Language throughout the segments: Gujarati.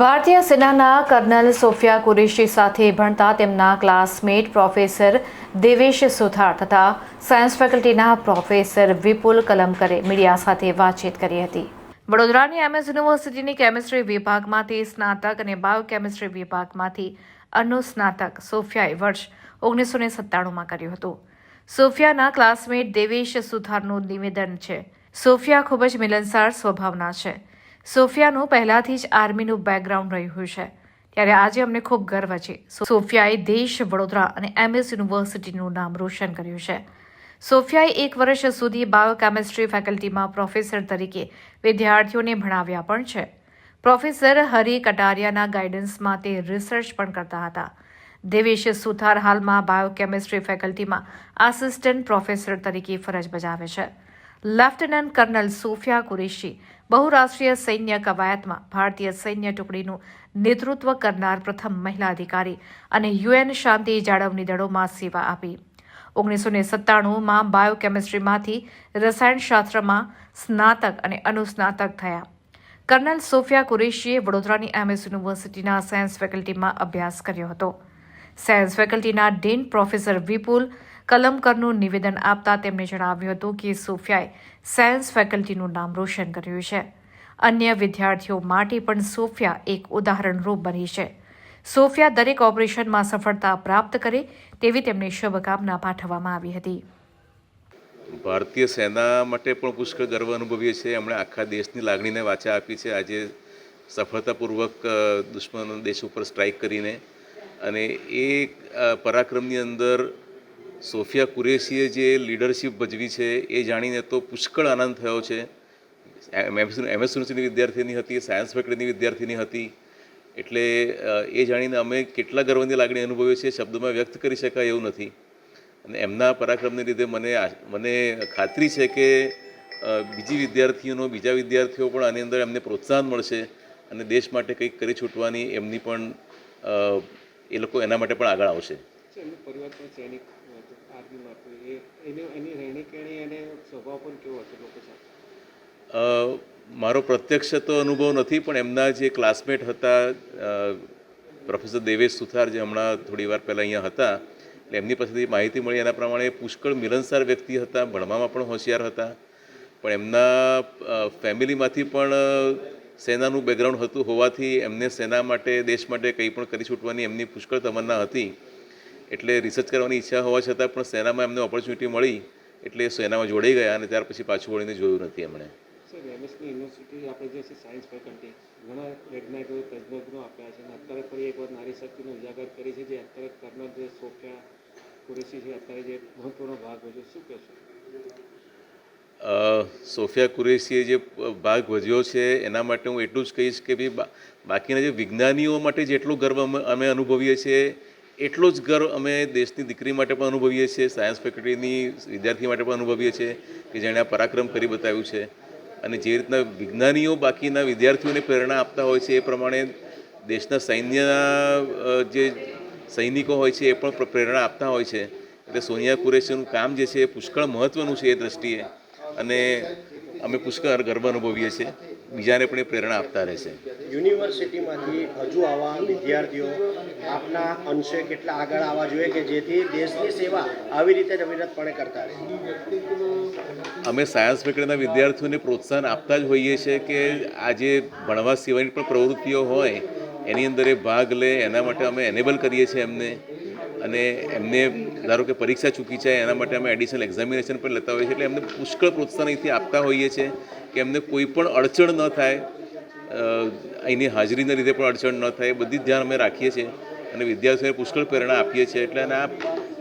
ભારતીય સેનાના કર્નલ સોફિયા કુરેશી સાથે ભણતા તેમના ક્લાસમેટ પ્રોફેસર દેવેશ સુથાર તથા સાયન્સ ફેકલ્ટીના પ્રોફેસર વિપુલ કલમકરે મીડિયા સાથે વાતચીત કરી હતી. વડોદરાની એમએસ યુનિવર્સિટીની કેમિસ્ટ્રી વિભાગમાંથી સ્નાતક અને બાયોકેમિસ્ટ્રી વિભાગમાંથી અનુસ્નાતક સોફિયાએ વર્ષ ઓગણીસો ને સત્તાણુંમાં કર્યું હતું. સોફિયાના ક્લાસમેટ દેવેશ સુથારનું નિવેદન છે. સોફિયા ખૂબ જ મિલનસાર સ્વભાવના છે. સોફિયાનું પહેલાંથી જ આર્મીનું બેકગ્રાઉન્ડ રહ્યું છે. ત્યારે આજે અમને ખૂબ ગર્વ છે. સોફિયાએ દેશ, વડોદરા અને એમએસ યુનિવર્સિટીનું નામ રોશન કર્યું છે. સોફિયાએ એક વર્ષ સુધી બાયોકેમિસ્ટ્રી ફેકલ્ટીમાં પ્રોફેસર તરીકે વિદ્યાર્થીઓને ભણાવ્યા પણ છે. પ્રોફેસર હરિ કટારિયાના ગાઈડન્સમાં તે રિસર્ચ પણ કરતા હતા. દેવેશ સુથાર હાલમાં બાયોકેમિસ્ટ્રી ફેકલ્ટીમાં આસિસ્ટન્ટ પ્રોફેસર તરીકે ફરજ બજાવે છે. લેફ્ટનન્ટ કર્નલ સોફિયા કુરેશી બહુરાષ્ટ્રીય સૈન્ય કવાયતમાં ભારતીય સૈન્ય ટુકડીનું નેતૃત્વ કરનાર પ્રથમ મહિલા અધિકારી અને યુએન શાંતિ જાળવણી દળોમાં સેવા આપી. ઓગણીસો ને સત્તાણુંમાં બાયોકેમિસ્ટ્રીમાંથી રસાયણશાસ્ત્રમાં સ્નાતક અને અનુસ્નાતક થયા. કર્નલ સોફિયા કુરેશીએ વડોદરાની એમએસ યુનિવર્સિટીના સાયન્સ ફેકલ્ટીમાં અભ્યાસ કર્યો હતો. સાયન્સ ફેકલ્ટીના ડીન પ્રોફેસર વિપુલ કલમકરનું નિવેદન આપતા તેમણે જણાવ્યું હતું કે સોફિયાએ સાયન્સ ફેકલ્ટીનું નામ રોશન કર્યું છે. અન્ય વિદ્યાર્થીઓ માટે પણ સોફિયા એક ઉદાહરણરૂપ બની છે. સોફિયા દરેક ઓપરેશનમાં સફળતા પ્રાપ્ત કરે તેવી તેમને શુભકામના પાઠવવામાં આવી હતી. ભારતીય સેના માટે પણ પુષ્કળ ગર્વ અનુભવીએ છીએ. એમણે આખા દેશની લાગણીને વાચા આપી છે. આજે સફળતાપૂર્વક દુશ્મન દેશ ઉપર સ્ટ્રાઇક કરીને અને એ પરાક્રમની અંદર સોફિયા કુરેશીએ જે લીડરશિપ ભજવી છે, એ જાણીને તો પુષ્કળ આનંદ થયો છે. એમએસ યુનિવર્સિટીની વિદ્યાર્થીની હતી, સાયન્સ ફેકલ્ટીની વિદ્યાર્થીની હતી. એટલે એ જાણીને અમે કેટલા ગર્વની લાગણી અનુભવીએ છીએ, શબ્દોમાં વ્યક્ત કરી શકાય એવું નથી. અને એમના પરાક્રમને લીધે મને મને ખાતરી છે કે બીજી વિદ્યાર્થીઓનો, બીજા વિદ્યાર્થીઓ પણ આની અંદર એમને પ્રોત્સાહન મળશે અને દેશ માટે કંઈક કરી છૂટવાની એમની પણ એ લોકો એના માટે પણ આગળ આવશે. પરિવાર મારો પ્રત્યક્ષ તો અનુભવ નથી, પણ એમના જે ક્લાસમેટ હતા પ્રોફેસર દેવેશ સુથાર જે હમણાં થોડી વાર પહેલાં અહીંયા હતા, એટલે એમની પાસેથી માહિતી મળી. એના પ્રમાણે પુષ્કળ મિલનસાર વ્યક્તિ હતા, ભણવામાં પણ હોશિયાર હતા. પણ એમના ફેમિલીમાંથી પણ સેનાનું બેકગ્રાઉન્ડ હતું હોવાથી એમને સેના માટે, દેશ માટે કંઈ પણ કરી છૂટવાની એમની પુષ્કળ તમન્ના હતી. એટલે રિસર્ચ કરવાની ઈચ્છા હોવા છતાં પણ સેનામાં એમને ઓપોર્ચ્યુનિટી મળી એટલે સેનામાં જોડાઈ ગયા અને ત્યાર પછી પાછું વળીને જોયું નથી એમણે. સર એમએસની યુનિવર્સિટી આપણે જે છે સાયન્સ ફેકલ્ટી ઘણા વૈજ્ઞાનિકો તજજ્ઞો આપ્યા છે અને અત્યારે ફરી એકવાર નારી શક્તિનો ઉજાગર કરી છે જે અત્યારે કર્નલ જે સોફિયા કુરેશી છે અત્યારે જે મહત્વનો ભાગ ભજ્યો શું કહેશો સોફિયા કુરેશીએ જે ભાગ ભજ્યો છે એના માટે હું એટલું જ કહીશ કે ભાઈ બાકીના જે વિજ્ઞાનીઓ માટે જેટલું ગર્વ અમે અનુભવીએ છીએ એટલો જ ગર્વ અમે દેશની દીકરી માટે પણ અનુભવીએ છીએ સાયન્સ ફેકલ્ટીની વિદ્યાર્થી માટે પણ અનુભવીએ છીએ કે જેણે આ પરાક્રમ કરી બતાવ્યું છે. અને જે રીતના વિજ્ઞાનીઓ બાકીના વિદ્યાર્થીઓને પ્રેરણા આપતા હોય છે એ પ્રમાણે દેશના સૈન્યના જે સૈનિકો હોય છે એ પણ પ્રેરણા આપતા હોય છે. એટલે સોનિયા કુરેશીનું કામ જે છે એ પુષ્કળ મહત્ત્વનું છે એ દ્રષ્ટિએ. અને અમે પુષ્કળ ગર્વ અનુભવીએ છીએ. બીજાને પણ એ પ્રેરણા આપતા રહેશે. યુનિવર્સિટીમાંથી હજુ આવા વિદ્યાર્થીઓ આપના અંશે કેટલા આગળ આવવા જોઈએ કે જેથી દેશની સેવા આવી રીતે જ અવિરતપણે કરતા રહે. અમે સાયન્સ ફેકડીના વિદ્યાર્થીઓને પ્રોત્સાહન આપતા જ હોઈએ છીએ કે આજે ભણવા સિવાયની પણ પ્રવૃત્તિઓ હોય, એની અંદર એ ભાગ લે, એના માટે અમે એનેબલ કરીએ છીએ એમને. અને એમને ધારો કે પરીક્ષા ચૂકી જાય, એના માટે અમે એડિશનલ એક્ઝામિનેશન પણ લેતા હોઈએ છીએ. એટલે એમને પુષ્કળ પ્રોત્સાહન અહીંથી આપતા હોઈએ છીએ કે એમને કોઈ પણ અડચણ ન થાય અહીંની હાજરીના લીધે પણ અડચણ ન થાય, બધી ધ્યાન અમે રાખીએ છીએ અને વિદ્યાર્થીઓને પુષ્કળ પ્રેરણા આપીએ છીએ. એટલે અને આ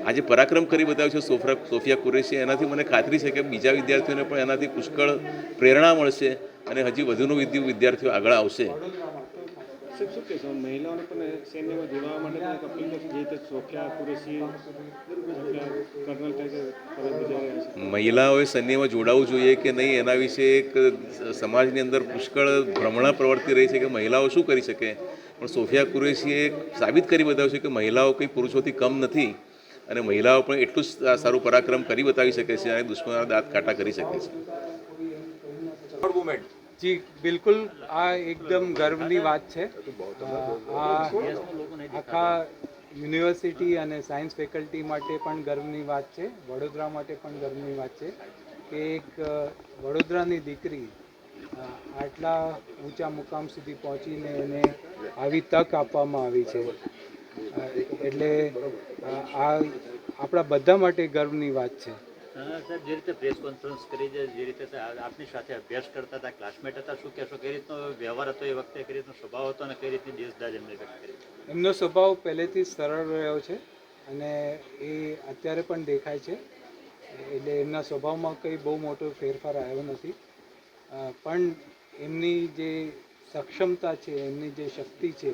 આજે પરાક્રમ કરી બતાવ્યો છે સોફરા, સોફિયા કુરેશી, એનાથી મને ખાતરી છે કે બીજા વિદ્યાર્થીઓને પણ એનાથી પુષ્કળ પ્રેરણા મળશે અને હજી વધુનું વિદ્યુ વિદ્યાર્થીઓ આગળ આવશે. સાહેબ શું કહેશો? મહિલાઓને પણ સૈન્યમાં જોડાવા માટે અપીલ કરશો જે રીતે સોફિયા કુરેશી કર્નલ તરીકે ફરજ બજાવી છે. મહિલાઓએ સૈન્યમાં જોડાવવું જોઈએ કે નહીં એના વિશે એક સમાજની અંદર પુષ્કળ ભ્રમણા પ્રવર્તી રહી છે કે મહિલાઓ શું કરી શકે? પણ સોફિયા કુરેશીએ સાબિત કરી બતાવ્યું છે કે મહિલાઓ કંઈ પુરુષોથી કમ નથી અને મહિલાઓ પણ એટલું જ સારું પરાક્રમ કરી બતાવી શકે છે અને દુશ્મનોના દાંત કાટા કરી શકે છે. જી, બિલકુલ, આ એકદમ ગર્વની વાત છે. આખા યુનિવર્સિટી અને સાયન્સ ફેકલ્ટી માટે પણ ગર્વની વાત છે. વડોદરા માટે પણ ગર્વની વાત છે કે એક વડોદરાની દીકરી આટલા ઊંચા મુકામ સુધી પહોંચીને એને આવી તક આપવામાં આવી છે. એટલે આ આપણા બધા માટે ગર્વની વાત છે. સાહેબ, જે રીતે પ્રેસ કોન્ફરન્સ કરી જે રીતે આપની સાથે અભ્યાસ કરતા હતા, ક્લાસમેટ હતા, શું કહેશો? કઈ રીતનો વ્યવહાર હતો એ વખતે? કઈ રીતનો સ્વભાવ હતો અને કઈ રીતની દેશદાજ એમને એમનો સ્વભાવ પહેલેથી સરળ રહ્યો છે અને એ અત્યારે પણ દેખાય છે. એટલે એમના સ્વભાવમાં કંઈ બહુ મોટો ફેરફાર આવ્યો નથી. પણ એમની જે સક્ષમતા છે, એમની જે શક્તિ છે,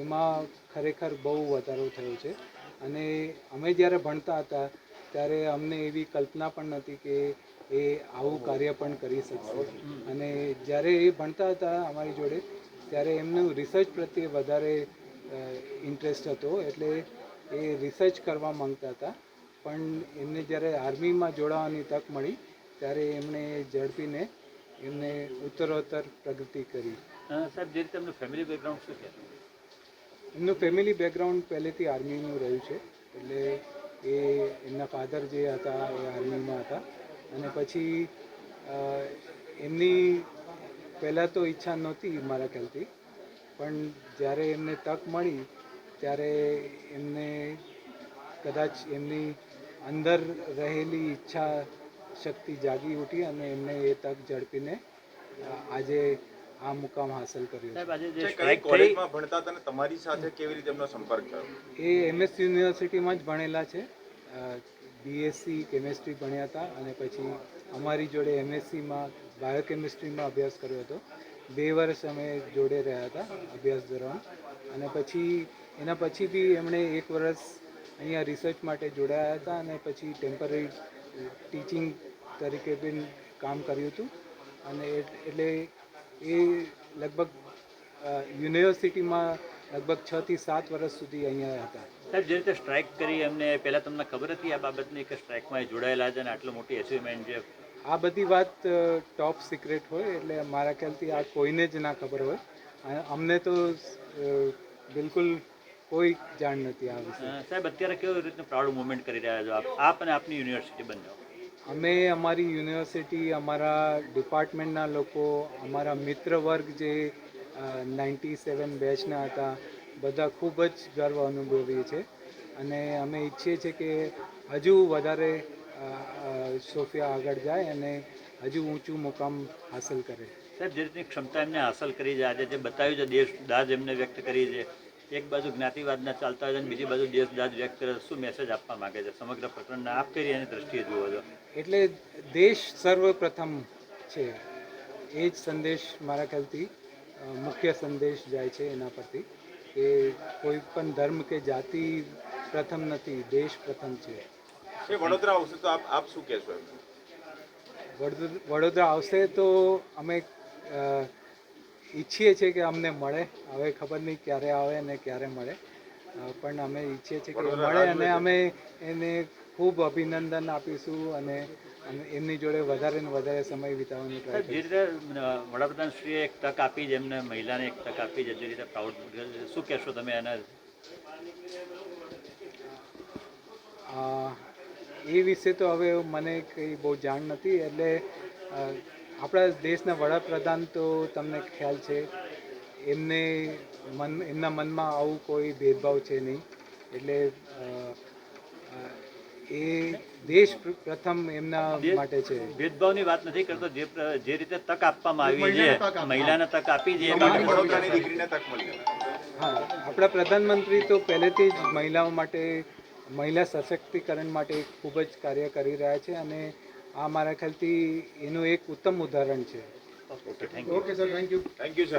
એમાં ખરેખર બહુ વધારો થયો છે. અને અમે જ્યારે ભણતા હતા ત્યારે અમને એવી કલ્પના પણ નથી કે એ આવું કાર્ય પણ કરી શકશે. અને જ્યારે એ ભણતા હતા અમારી જોડે ત્યારે એમનું રિસર્ચ પ્રત્યે વધારે ઇન્ટરેસ્ટ હતો. એટલે એ રિસર્ચ કરવા માંગતા હતા. પણ એમને જ્યારે આર્મીમાં જોડાવાની તક મળી ત્યારે એમણે ઝડપીને એમને ઉત્તરોત્તર પ્રગતિ કરી. સાહેબ જે રીતે એમનું ફેમિલી બેકગ્રાઉન્ડ શું છે? એમનું ફેમિલી બેકગ્રાઉન્ડ પહેલેથી આર્મીનું રહ્યું છે. એટલે એ એમના ફાધર જે હતા, એ આર્મીમાં હતા. અને પછી એમની પહેલાં તો ઈચ્છા નહોતી મારા ખ્યાલથી. પણ જ્યારે એમને તક મળી, ત્યારે એમને કદાચ એમની અંદર રહેલી ઈચ્છા શક્તિ જાગી ઉઠી અને એમને એ તક ઝડપીને આજે આ મુકામ હાંસલ કર્યો છે. સાહેબ આજે જે કઈ સ્ટ્રાઇક થઈ કોલેજમાં ભણતા હતા અને તમારી સાથે કેવી રીતે એમનો સંપર્ક થયો? એ એમએસ યુનિવર્સિટીમાં જ ભણેલા છે. બીએસસી કેમેસ્ટ્રી ભણ્યા હતા અને પછી અમારી જોડે એમએસસીમાં બાયોકેમિસ્ટ્રીમાં અભ્યાસ કર્યો હતો. બે વર્ષ અમે જોડે રહ્યા હતા અભ્યાસ દરમિયાન. અને પછી એના પછી બી એમણે એક વર્ષ અહીંયા રિસર્ચ માટે જોડાયા હતા અને પછી ટેમ્પરરી ટીચિંગ તરીકે બી કામ કર્યું હતું. અને એટ- એટલે એ લગભગ યુનિવર્સિટીમાં લગભગ છ થી સાત વર્ષ સુધી અહીંયા હતા. સાહેબ જે રીતે સ્ટ્રાઇક કરી એમને પહેલાં તમને ખબર હતી આ બાબતની કે સ્ટ્રાઇકમાં એ જોડાયેલા છે અને આટલું મોટી અચીવમેન્ટ જે આ બધી વાત ટોપ સિક્રેટ હોય એટલે મારા ખ્યાલથી આ કોઈને જ ના ખબર હોય. અને અમને તો બિલકુલ કોઈ જાણ નથી આ વિશે. સાહેબ અત્યારે કેવી રીતનું પ્રાઉડ મુવમેન્ટ કરી રહ્યા છો આપ? આપ અને આપની યુનિવર્સિટી બંને. અમે અમારી યુનિવર્સિટી, અમારા ડિપાર્ટમેન્ટના લોકો, અમારા મિત્ર વર્ગ જે નાઇન્ટી સેવન બેચના હતા, બધા ખૂબ જ ગર્વ અનુભવીએ છીએ. અને અમે ઈચ્છીએ છીએ કે હજુ વધારે સોફિયા આગળ જાય અને હજુ ઊંચું મુકામ હાંસલ કરે. સાહેબ, જે રીતની ક્ષમતા એમને હાંસલ કરી છે, આજે જે બતાવ્યું છે, દેશ દાજ એમને વ્યક્ત કરી છે એક બાજુ જ્ઞાતિવાદના ચાલતા હોય અને બીજી બાજુ દેશ દાજ વ્યક્ત કરે શું મેસેજ આપવા માંગે છે? સમગ્ર પ્રકરણને આપ કરી એની દ્રષ્ટિએ જુઓ છો. એટલે દેશ સર્વપ્રથમ છે. એ જ સંદેશ મારા ખ્યાલથી મુખ્ય સંદેશ જાય છે એના પરથી કે કોઈ પણ ધર્મ કે જાતિ પ્રથમ નથી દેશ પ્રથમ છે. વડોદરા આવશે તો આપ આપ શું કહેશો વડોદરા આવશે તો અમે ઈચ્છીએ છીએ કે અમને મળે. હવે ખબર નહીં ક્યારે આવે અને ક્યારે મળે. પણ અમે ઈચ્છીએ છીએ કે મળે અને અમે એને ખૂબ અભિનંદન આપીશું અને એમની જોડે વધારે ને વધારે સમય વિતાવવાનો ટ્રાય જે રીતે વડાપ્રધાનશ્રીએ વડાપ્રધાન શ્રીએ એક તક આપી છે એમને મહિલાને એક તક આપી છે જે રીતે પ્રાઉડ શું કહેશો તમે એના? એ વિશે તો હવે મને કંઈ બહુ જાણ નથી એટલે આપણા દેશના વડાપ્રધાન તો તમને ખ્યાલ છે એમને મન એમના મનમાં આવું કોઈ ભેદભાવ છે નહીં. એટલે એ દેશ પ્રથમ એમના માટે છે. ભેદભાવની વાત નથી કરતો જે જે રીતે તક આપવામાં આવી છે મહિલાને તક આપી છે હા આપણા પ્રધાનમંત્રી તો પહેલેથી જ મહિલાઓ માટે મહિલા સશક્તિકરણ માટે ખૂબ જ કાર્ય કરી રહ્યા છે અને આ મારા ખ્યાલથી એનું એક ઉત્તમ ઉદાહરણ છે. Okay thank you thank you sir